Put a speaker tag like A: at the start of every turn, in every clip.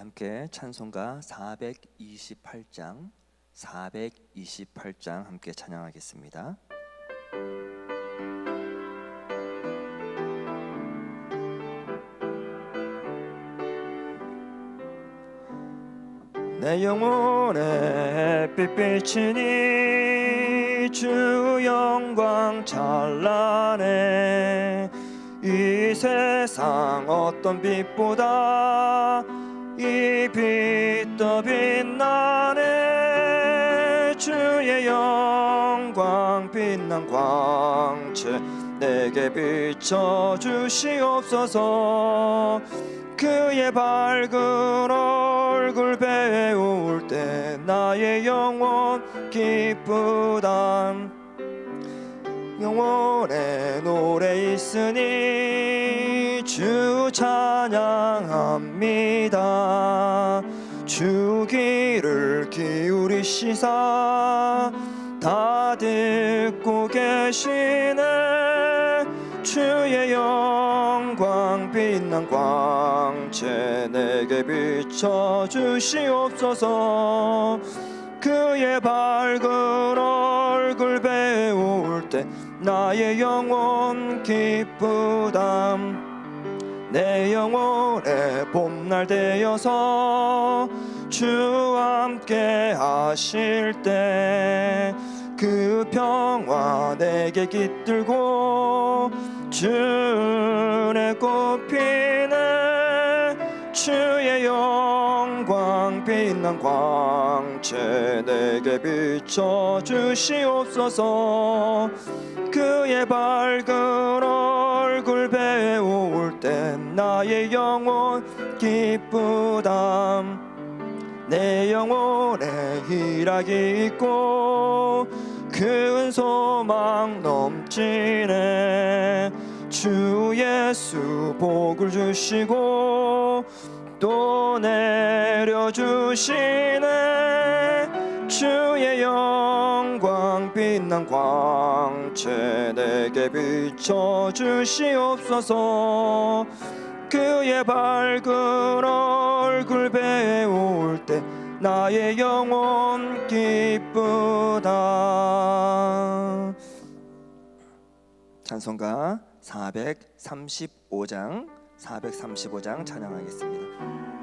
A: 함께 찬송가 428장 428장 함께 찬양하겠습니다. 내 영혼의 햇빛 비치니 주 영광 찬란해 이 세상 어떤 빛보다 이빛더 빛나네 주의 영광 빛난 광채 내게 비춰 주시옵소서. 그의 밝은 얼굴 배울 때 나의 영혼 기쁘단 영혼의 노래 있으니 주 찬양합니다. 주 귀를 기울이시사. 다 듣고 계시네. 주의 영광 빛난 광채 내게 비춰 주시옵소서. 그의 밝은 얼굴 배울 때 나의 영혼 기쁘담 내 영혼의 봄날 되어서 주와 함께 하실 때 그 평화 내게 깃들고 주의 꽃피네 주의 영광 빛난 광채 내게 비춰 주시옵소서. 그의 밝은 얼굴 배울 때 나의 영혼 기쁘담. 내 영혼에 희락이 있고 큰 소망 넘치네. 주 예수 복을 주시고 또 내려주시네. 주의 영광 빛난 광채 내게 비춰 주시옵소서 그의 밝은 얼굴 배울 때 나의 영혼 기쁘다 찬송가 435장 435장 찬양하겠습니다.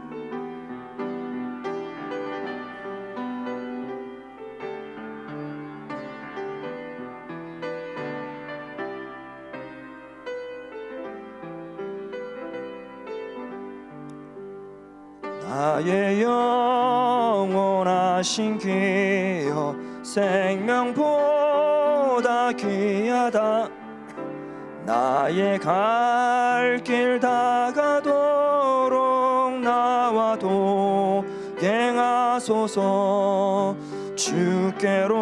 A: 나의 영원하신 귀여 생명보다 귀하다. 나의 갈 길 다가도록 나와 동행하소서. 주께로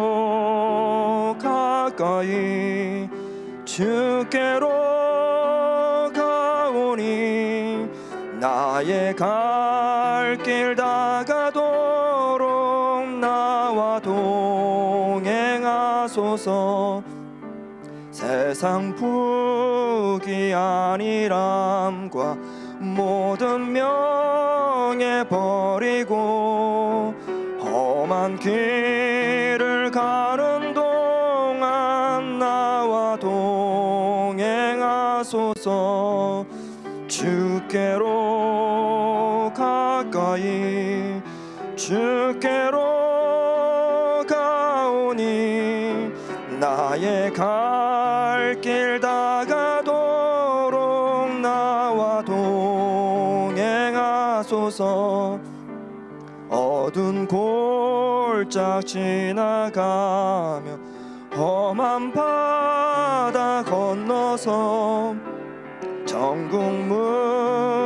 A: 가까이 주께로 가오니 나의 갈 길 다가도록 나와 동행하소서. 세상 부귀 아니람과 모든 명예 버리고 험한 길을 가는 동안 나와 동행하소서. 주께로 가까이 주께로 가오니 나의 갈 길 다가도록 나와 동행하소서. 어두운 골짝 지나가며 험한 바다 건너서 정국문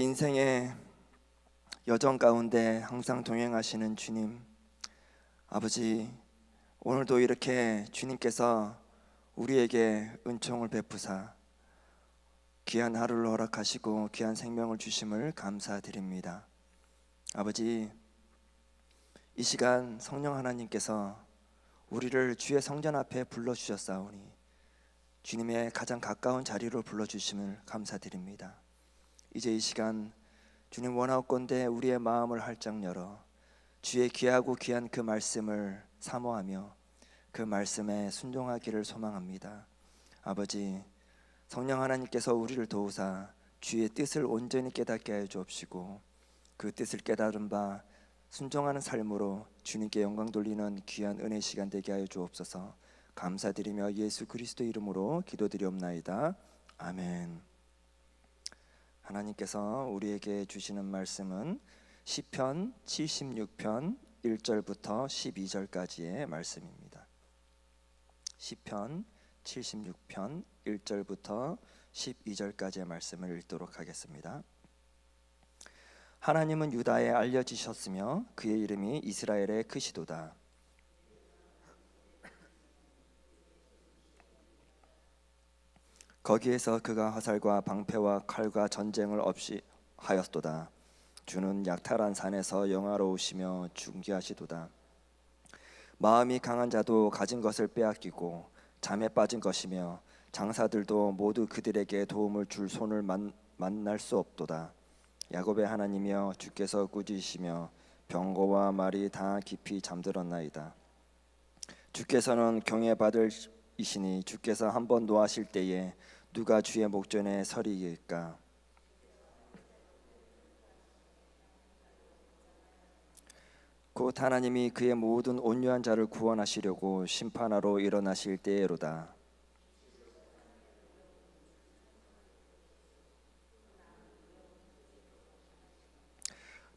A: 인생의 여정 가운데 항상 동행하시는 주님, 아버지, 오늘도 이렇게 주님께서 우리에게 은총을 베푸사 귀한 하루를 허락하시고 귀한 생명을 주심을 감사드립니다. 아버지, 이 시간 성령 하나님께서 우리를 주의 성전 앞에 불러 주셨사오니 주님의 가장 가까운 자리로 불러 주심을 감사드립니다. 이제 이 시간 주님 원하옵건대 우리의 마음을 활짝 열어 주의 귀하고 귀한 그 말씀을 사모하며 그 말씀에 순종하기를 소망합니다. 아버지 성령 하나님께서 우리를 도우사 주의 뜻을 온전히 깨닫게 하여 주옵시고 그 뜻을 깨달은 바 순종하는 삶으로 주님께 영광 돌리는 귀한 은혜 시간 되게 하여 주옵소서. 감사드리며 예수 그리스도 이름으로 기도드리옵나이다. 아멘. 하나님께서 우리에게 주시는 말씀은 시편 76편 1절부터 12절까지의 말씀입니다. 시편 76편 1절부터 12절까지의 말씀을 읽도록 하겠습니다. 하나님은 유다에 알려지셨으며 그의 이름이 이스라엘의 크시도다. 거기에서 그가 화살과 방패와 칼과 전쟁을 없이 하였도다. 주는 약탈한 산에서 영화로우시며 중기하시도다. 마음이 강한 자도 가진 것을 빼앗기고 잠에 빠진 것이며 장사들도 모두 그들에게 도움을 줄 손을 만, 만날 수 없도다. 야곱의 하나님이여 주께서 꾸짖으시며 병거와 말이 다 깊이 잠들었나이다. 주께서는 경외받을 이시니 주께서 한 번 노하실 때에 누가 주의 목전에 서리일까? 곧 하나님이 그의 모든 온유한 자를 구원하시려고 심판하러 일어나실 때에로다.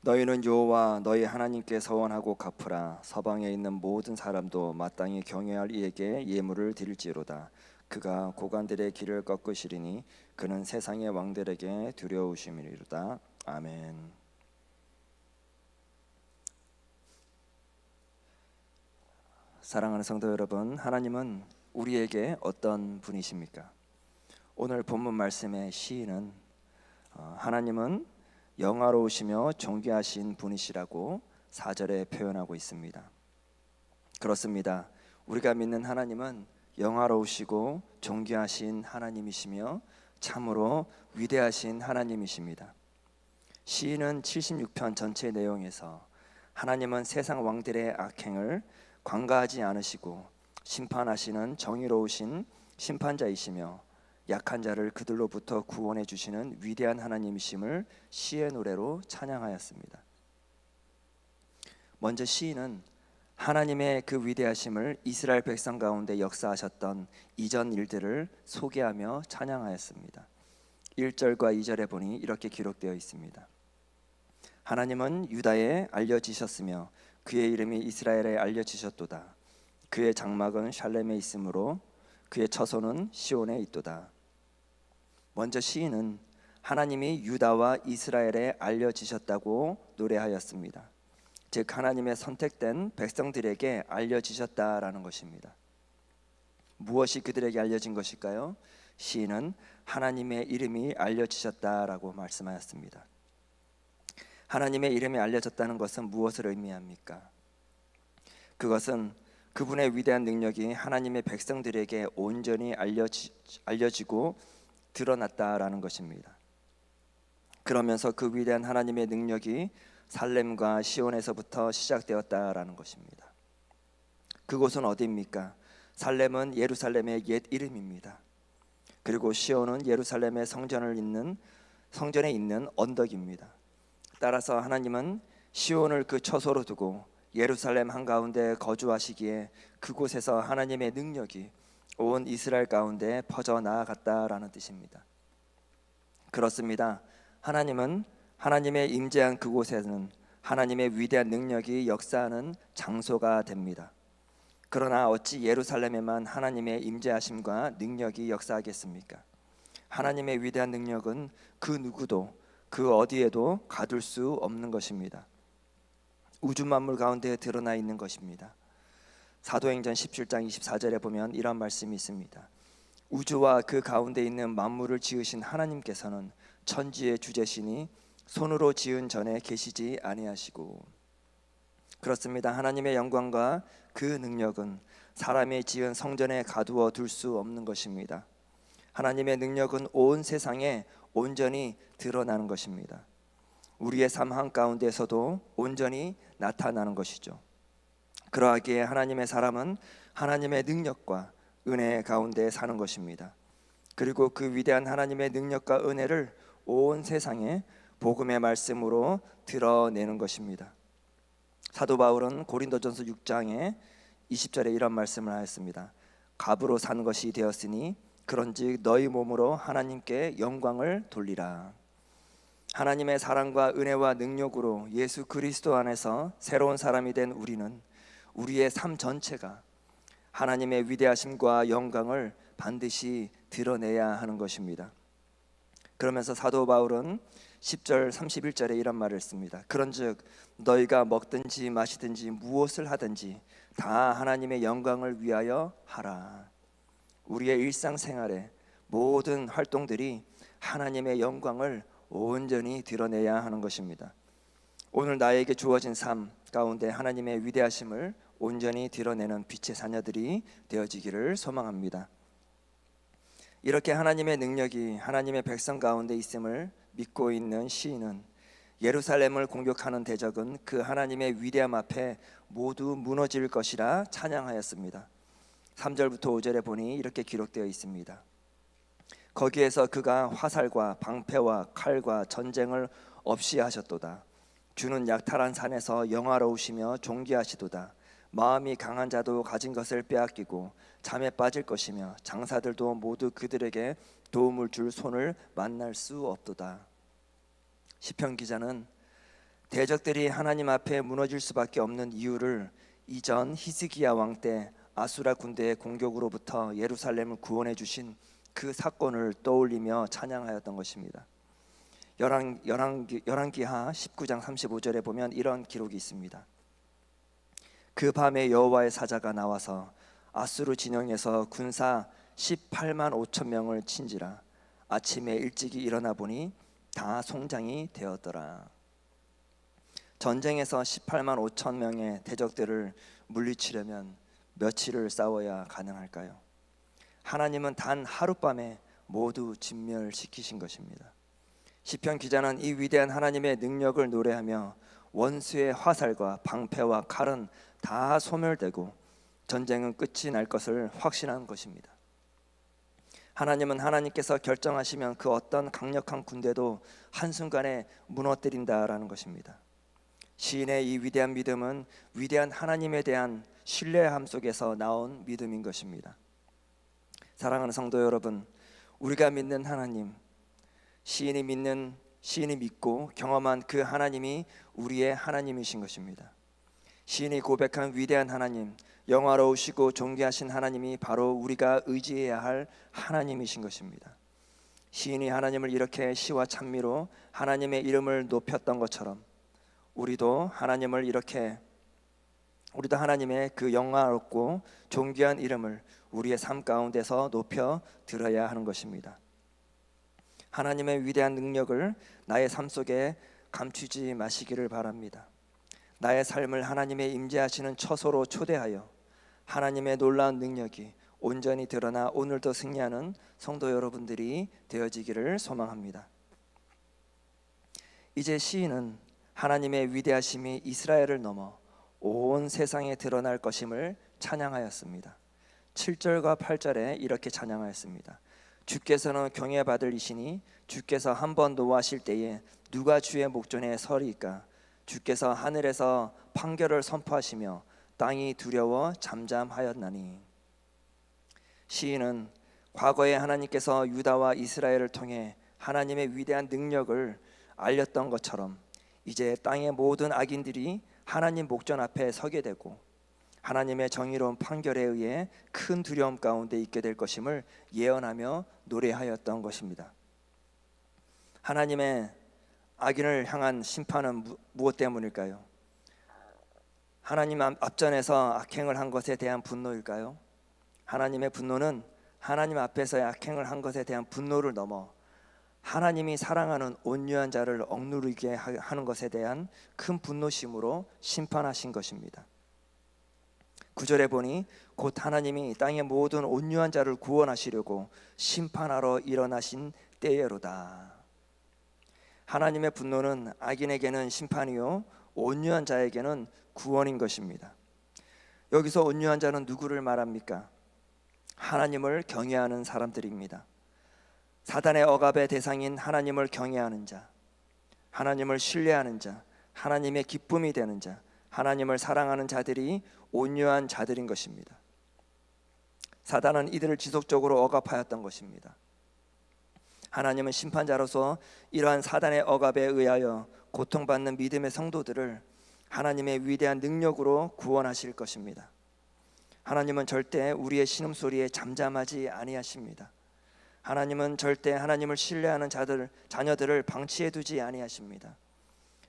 A: 너희는 여호와 너희 하나님께 서원하고 갚으라 서방에 있는 모든 사람도 마땅히 경외할 이에게 예물을 드릴지로다 그가 고관들의 길을 꺾으시리니 그는 세상의 왕들에게 두려우심이로다 아멘 사랑하는 성도 여러분 하나님은 우리에게 어떤 분이십니까 오늘 본문 말씀의 시인은 어, 하나님은 영화로우시며 존귀하신 분이시라고 4절에 표현하고 있습니다. 그렇습니다. 우리가 믿는 하나님은 영화로우시고 존귀하신 하나님이시며 참으로 위대하신 하나님이십니다. 시인은 76편 전체 내용에서 하나님은 세상 왕들의 악행을 관가하지 않으시고 심판하시는 정의로우신 심판자이시며 약한 자를 그들로부터 구원해 주시는 위대한 하나님이심을 시의 노래로 찬양하였습니다. 먼저 시인은 하나님의 그 위대하심을 이스라엘 백성 가운데 역사하셨던 이전 일들을 소개하며 찬양하였습니다. 1절과 2절에 보니 이렇게 기록되어 있습니다. 하나님은 유다에 알려지셨으며 그의 이름이 이스라엘에 알려지셨도다. 그의 장막은 샬렘에 있으므로 그의 처소는 시온에 있도다. 먼저 시인은 하나님이 유다와 이스라엘에 알려지셨다고 노래하였습니다. 즉 하나님의 선택된 백성들에게 알려지셨다라는 것입니다. 무엇이 그들에게 알려진 것일까요? 시인은 하나님의 이름이 알려지셨다라고 말씀하였습니다. 하나님의 이름이 알려졌다는 것은 무엇을 의미합니까? 그것은 그분의 위대한 능력이 하나님의 백성들에게 온전히 알려지, 알려지고 드러났다라는 것입니다. 그러면서 그 위대한 하나님의 능력이 살렘과 시온에서부터 시작되었다라는 것입니다. 그곳은 어디입니까? 살렘은 예루살렘의 옛 이름입니다. 그리고 시온은 예루살렘의 성전을 있는 성전에 있는 언덕입니다. 따라서 하나님은 시온을 그 처소로 두고 예루살렘 한가운데 거주하시기에 그곳에서 하나님의 능력이 온 이스라엘 가운데 퍼져 나아갔다라는 뜻입니다. 그렇습니다. 하나님은 하나님의 임재한 그곳에는 하나님의 위대한 능력이 역사하는 장소가 됩니다. 그러나 어찌 예루살렘에만 하나님의 임재하심과 능력이 역사하겠습니까? 하나님의 위대한 능력은 그 누구도 그 어디에도 가둘 수 없는 것입니다. 우주 만물 가운데 드러나 있는 것입니다. 사도행전 17장 24절에 보면 이런 말씀이 있습니다. 우주와 그 가운데 있는 만물을 지으신 하나님께서는 천지의 주제시니 손으로 지은 전에 계시지 아니하시고 그렇습니다. 하나님의 영광과 그 능력은 사람이 지은 성전에 가두어 둘 수 없는 것입니다. 하나님의 능력은 온 세상에 온전히 드러나는 것입니다. 우리의 삶 한가운데서도 온전히 나타나는 것이죠. 그러하기에 하나님의 사람은 하나님의 능력과 은혜 가운데 사는 것입니다. 그리고 그 위대한 하나님의 능력과 은혜를 온 세상에 복음의 말씀으로 드러내는 것입니다. 사도 바울은 고린도전서 6장에 20절에 이런 말씀을 하였습니다. 갑으로 산 것이 되었으니 그런즉 너희 몸으로 하나님께 영광을 돌리라. 하나님의 사랑과 은혜와 능력으로 예수 그리스도 안에서 새로운 사람이 된 우리는 우리의 삶 전체가 하나님의 위대하심과 영광을 반드시 드러내야 하는 것입니다. 그러면서 사도 바울은 10절 31절에 이런 말을 씁니다. 그런즉 너희가 먹든지 마시든지 무엇을 하든지 다 하나님의 영광을 위하여 하라. 우리의 일상생활에 모든 활동들이 하나님의 영광을 온전히 드러내야 하는 것입니다. 오늘 나에게 주어진 삶 가운데 하나님의 위대하심을 온전히 드러내는 빛의 자녀들이 되어지기를 소망합니다. 이렇게 하나님의 능력이 하나님의 백성 가운데 있음을 믿고 있는 시인은 예루살렘을 공격하는 대적은 그 하나님의 위대함 앞에 모두 무너질 것이라 찬양하였습니다. 3절부터 5절에 보니 이렇게 기록되어 있습니다. 거기에서 그가 화살과 방패와 칼과 전쟁을 없이 하셨도다. 주는 약탈한 산에서 영화로우시며 존귀하시도다. 마음이 강한 자도 가진 것을 빼앗기고 잠에 빠질 것이며 장사들도 모두 그들에게 도움을 줄 손을 만날 수 없도다. 시편 기자는 대적들이 하나님 앞에 무너질 수밖에 없는 이유를 이전 히스기야 왕 때 아수라 군대의 공격으로부터 예루살렘을 구원해 주신 그 사건을 떠올리며 찬양하였던 것입니다. 열왕 열왕기 열왕기하 19장 35절에 보면 이런 기록이 있습니다. 그 밤에 여호와의 사자가 나와서 아수르 진영에서 군사 18만 5천 명을 친지라 아침에 일찍이 일어나 보니 다 송장이 되었더라. 전쟁에서 18만 5천 명의 대적들을 물리치려면 며칠을 싸워야 가능할까요? 하나님은 단 하룻밤에 모두 진멸시키신 것입니다. 시편 기자는 이 위대한 하나님의 능력을 노래하며 원수의 화살과 방패와 칼은 다 소멸되고 전쟁은 끝이 날 것을 확신한 것입니다. 하나님은 하나님께서 결정하시면 그 어떤 강력한 군대도 한순간에 무너뜨린다라는 것입니다. 시인의 이 위대한 믿음은 위대한 하나님에 대한 신뢰함 속에서 나온 믿음인 것입니다. 사랑하는 성도 여러분, 우리가 믿는 하나님, 시인이 믿는 시인이 믿고 경험한 그 하나님이 우리의 하나님이신 것입니다. 시인이 고백한 위대한 하나님, 영화로우시고 존귀하신 하나님이 바로 우리가 의지해야 할 하나님이신 것입니다. 시인이 하나님을 이렇게 시와 찬미로 하나님의 이름을 높였던 것처럼 우리도 하나님을 이렇게 우리도 하나님의 그 영화롭고 존귀한 이름을 우리의 삶 가운데서 높여 들어야 하는 것입니다. 하나님의 위대한 능력을 나의 삶 속에 감추지 마시기를 바랍니다. 나의 삶을 하나님의 임재하시는 처소로 초대하여 하나님의 놀라운 능력이 온전히 드러나 오늘도 승리하는 성도 여러분들이 되어지기를 소망합니다. 이제 시인은 하나님의 위대하심이 이스라엘을 넘어 온 세상에 드러날 것임을 찬양하였습니다. 7절과 8절에 이렇게 찬양하였습니다. 주께서는 경외받을 이시니 주께서 한 번 노하실 때에 누가 주의 목전에 서리까? 주께서 하늘에서 판결을 선포하시며 땅이 두려워 잠잠하였나니. 시인은 과거에 하나님께서 유다와 이스라엘을 통해 하나님의 위대한 능력을 알렸던 것처럼 이제 땅의 모든 악인들이 하나님 목전 앞에 서게 되고 하나님의 정의로운 판결에 의해 큰 두려움 가운데 있게 될 것임을 예언하며 노래하였던 것입니다. 하나님의 악인을 향한 심판은 무, 무엇 때문일까요? 하나님 앞- 앞전에서 악행을 한 것에 대한 분노일까요? 하나님의 분노는 하나님 앞에서의 악행을 한 것에 대한 분노를 넘어 하나님이 사랑하는 온유한 자를 억누르게 하- 하는 것에 대한 큰 분노심으로 심판하신 것입니다. 구절에 보니 곧 하나님이 땅의 모든 온유한 자를 구원하시려고 심판하러 일어나신 때예로다. 하나님의 분노는 악인에게는 심판이요 온유한 자에게는 구원인 것입니다. 여기서 온유한 자는 누구를 말합니까? 하나님을 경외하는 사람들입니다. 사단의 억압의 대상인 하나님을 경외하는 자, 하나님을 신뢰하는 자, 하나님의 기쁨이 되는 자, 하나님을 사랑하는 자들이 온유한 자들인 것입니다. 사단은 이들을 지속적으로 억압하였던 것입니다. 하나님은 심판자로서 이러한 사단의 억압에 의하여 고통받는 믿음의 성도들을 하나님의 위대한 능력으로 구원하실 것입니다. 하나님은 절대 우리의 신음소리에 잠잠하지 아니하십니다. 하나님은 절대 하나님을 신뢰하는 자들 자녀들을 방치해 두지 아니하십니다.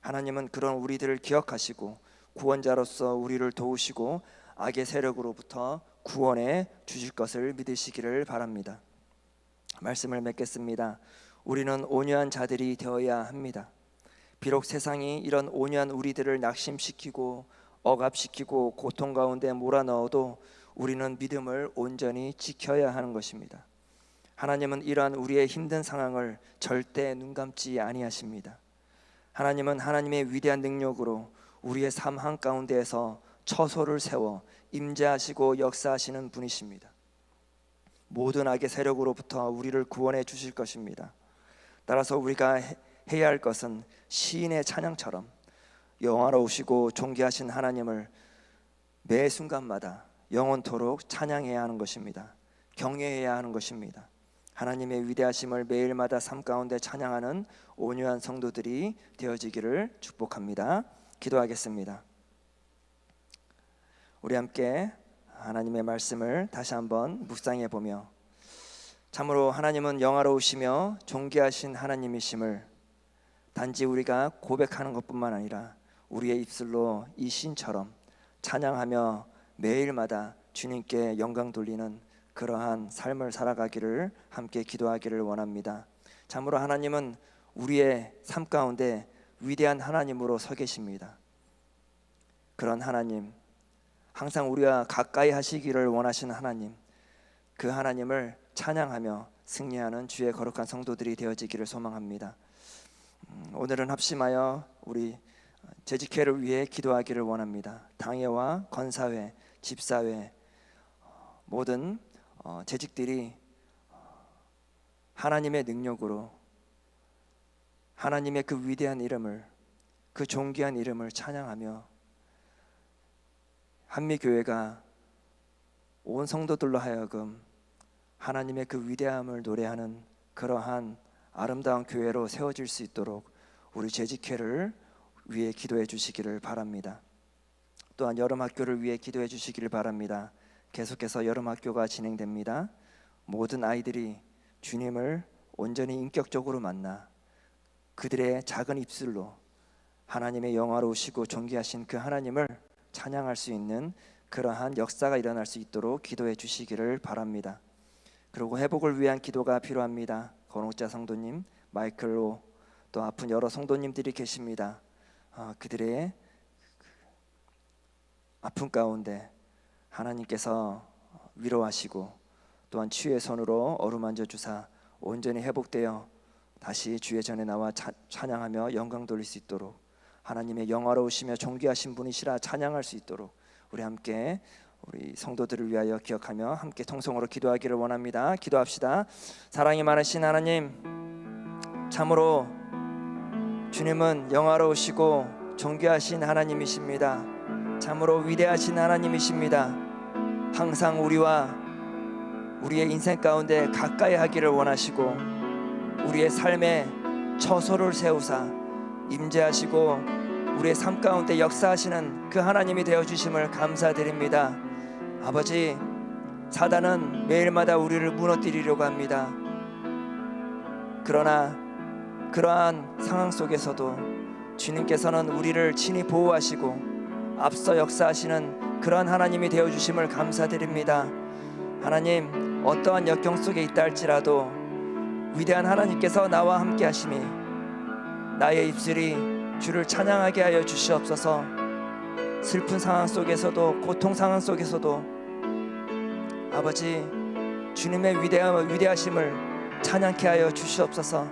A: 하나님은 그런 우리들을 기억하시고 구원자로서 우리를 도우시고 악의 세력으로부터 구원해 주실 것을 믿으시기를 바랍니다. 말씀을 맺겠습니다. 우리는 온유한 자들이 되어야 합니다. 비록 세상이 이런 온유한 우리들을 낙심시키고 억압시키고 고통 가운데 몰아넣어도 우리는 믿음을 온전히 지켜야 하는 것입니다. 하나님은 이러한 우리의 힘든 상황을 절대 눈 감지 아니하십니다. 하나님은 하나님의 위대한 능력으로 우리의 삶 한 가운데에서 처소를 세워 임재하시고 역사하시는 분이십니다. 모든 악의 세력으로부터 우리를 구원해 주실 것입니다. 따라서 우리가 해- 해야 할 것은 시인의 찬양처럼 영화로우시고 존귀하신 하나님을 매 순간마다 영원토록 찬양해야 하는 것입니다. 경외해야 하는 것입니다. 하나님의 위대하심을 매일마다 삶 가운데 찬양하는 온유한 성도들이 되어지기를 축복합니다. 기도하겠습니다. 우리 함께 하나님의 말씀을 다시 한번 묵상해 보며 참으로 하나님은 영화로우시며 존귀하신 하나님이심을 단지 우리가 고백하는 것뿐만 아니라 우리의 입술로 이 신처럼 찬양하며 매일마다 주님께 영광 돌리는 그러한 삶을 살아가기를 함께 기도하기를 원합니다. 참으로 하나님은 우리의 삶 가운데 위대한 하나님으로 서 계십니다. 그런 하나님, 항상 우리와 가까이 하시기를 원하시는 하나님, 그 하나님을 찬양하며 승리하는 주의 거룩한 성도들이 되어지기를 소망합니다. 음, 오늘은 합심하여 우리 재직회를 위해 기도하기를 원합니다. 당회와 건사회, 집사회 어, 모든 어, 재직들이 어, 하나님의 능력으로 하나님의 그 위대한 이름을 그 존귀한 이름을 찬양하며 한미 교회가 온 성도들로 하여금 하나님의 그 위대함을 노래하는 그러한 아름다운 교회로 세워질 수 있도록 우리 재직회를 위해 기도해 주시기를 바랍니다. 또한 여름 학교를 위해 기도해 주시기를 바랍니다. 계속해서 여름 학교가 진행됩니다. 모든 아이들이 주님을 온전히 인격적으로 만나 그들의 작은 입술로 하나님의 영화로우시고 존귀하신 그 하나님을 찬양할 수 있는 그러한 역사가 일어날 수 있도록 기도해 주시기를 바랍니다. 그리고 회복을 위한 기도가 필요합니다. 건옥자 성도님, 마이클로 또 아픈 여러 성도님들이 계십니다. 아, 그들의 아픔 가운데 하나님께서 위로하시고 또한 치유의 손으로 어루만져 주사 온전히 회복되어 다시 주의 전에 나와 차, 찬양하며 영광 돌릴 수 있도록 하나님의 영화로우시며 존귀하신 분이시라 찬양할 수 있도록 우리 함께 우리 성도들을 위하여 기억하며 함께 통성으로 기도하기를 원합니다. 기도합시다. 사랑이 많으신 하나님, 참으로 주님은 영화로우시고 존귀하신 하나님이십니다. 참으로 위대하신 하나님이십니다. 항상 우리와 우리의 인생 가운데 가까이 하기를 원하시고 우리의 삶에 처소를 세우사 임재하시고 우리의 삶 가운데 역사하시는 그 하나님이 되어 주심을 감사드립니다. 아버지, 사단은 매일마다 우리를 무너뜨리려고 합니다. 그러나 그러한 상황 속에서도 주님께서는 우리를 친히 보호하시고 앞서 역사하시는 그러한 하나님이 되어 주심을 감사드립니다. 하나님 어떠한 역경 속에 있다 할지라도 위대한 하나님께서 나와 함께 하심이 나의 입술이 주를 찬양하게 하여 주시옵소서. 슬픈 상황 속에서도 고통 상황 속에서도 아버지 주님의 위대함 위대하심을 찬양케 하여 주시옵소서.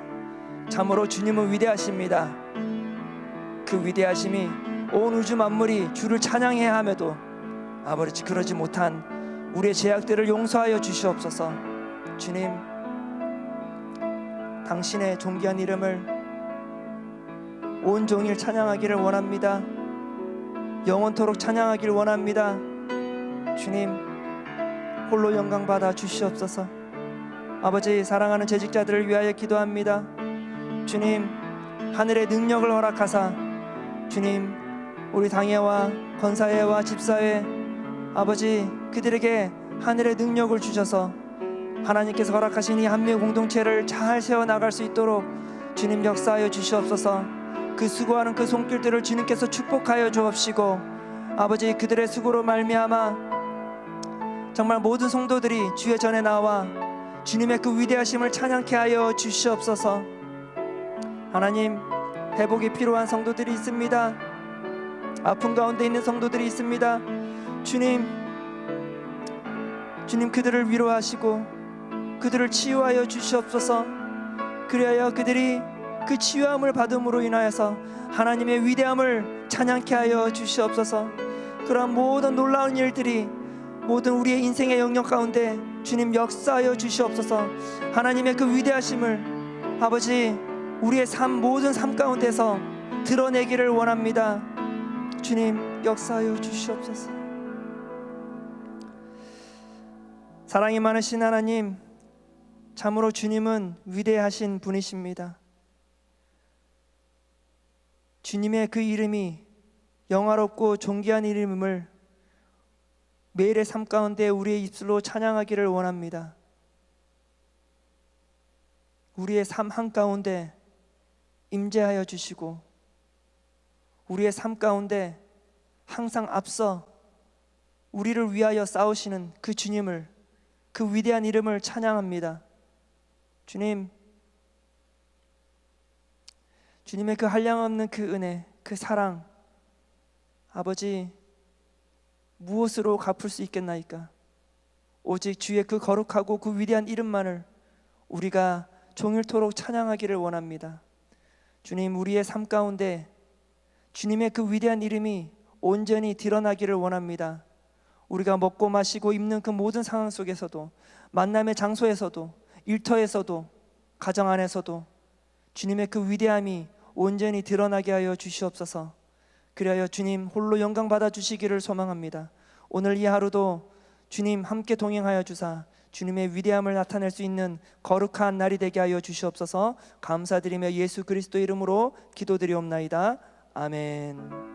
A: 참으로 주님은 위대하십니다. 그 위대하심이 온 우주 만물이 주를 찬양해야 함에도 아버지 그러지 못한 우리의 죄악들을 용서하여 주시옵소서. 주님 당신의 존귀한 이름을 온 종일 찬양하기를 원합니다. 영원토록 찬양하기를 원합니다. 주님 홀로 영광 받아 주시옵소서. 아버지 사랑하는 재직자들을 위하여 기도합니다. 주님 하늘의 능력을 허락하사 주님 우리 당회와 건사회와 집사회 아버지 그들에게 하늘의 능력을 주셔서 하나님께서 허락하신 이 한미 공동체를 잘 세워 나갈 수 있도록 주님 역사하여 주시옵소서. 그 수고하는 그 손길들을 주님께서 축복하여 주옵시고 아버지 그들의 수고로 말미암아 정말 모든 성도들이 주의 전에 나와 주님의 그 위대하심을 찬양케 하여 주시옵소서. 하나님 회복이 필요한 성도들이 있습니다. 아픔 가운데 있는 성도들이 있습니다. 주님 주님 그들을 위로하시고 그들을 치유하여 주시옵소서. 그리하여 그들이 그 치유함을 받음으로 인하여서 하나님의 위대함을 찬양케 하여 주시옵소서. 그러한 모든 놀라운 일들이 모든 우리의 인생의 영역 가운데 주님 역사하여 주시옵소서. 하나님의 그 위대하심을 아버지 우리의 삶 모든 삶 가운데서 드러내기를 원합니다. 주님 역사하여 주시옵소서. 사랑이 많으신 하나님, 참으로 주님은 위대하신 분이십니다. 주님의 그 이름이 영화롭고 존귀한 이름을 매일의 삶 가운데 우리의 입술로 찬양하기를 원합니다. 우리의 삶 한가운데 임재하여 주시고 우리의 삶 가운데 항상 앞서 우리를 위하여 싸우시는 그 주님을 그 위대한 이름을 찬양합니다. 주님 주님의 그 한량없는 그 은혜, 그 사랑 아버지 무엇으로 갚을 수 있겠나이까? 오직 주의 그 거룩하고 그 위대한 이름만을 우리가 종일토록 찬양하기를 원합니다. 주님, 우리의 삶 가운데 주님의 그 위대한 이름이 온전히 드러나기를 원합니다. 우리가 먹고 마시고 입는 그 모든 상황 속에서도 만남의 장소에서도 일터에서도 가정 안에서도 주님의 그 위대함이 온전히 드러나게 하여 주시옵소서. 그리하여 주님 홀로 영광 받아 주시기를 소망합니다. 오늘 이 하루도 주님 함께 동행하여 주사 주님의 위대함을 나타낼 수 있는 거룩한 날이 되게 하여 주시옵소서. 감사드리며 예수 그리스도 이름으로 기도드리옵나이다. 아멘.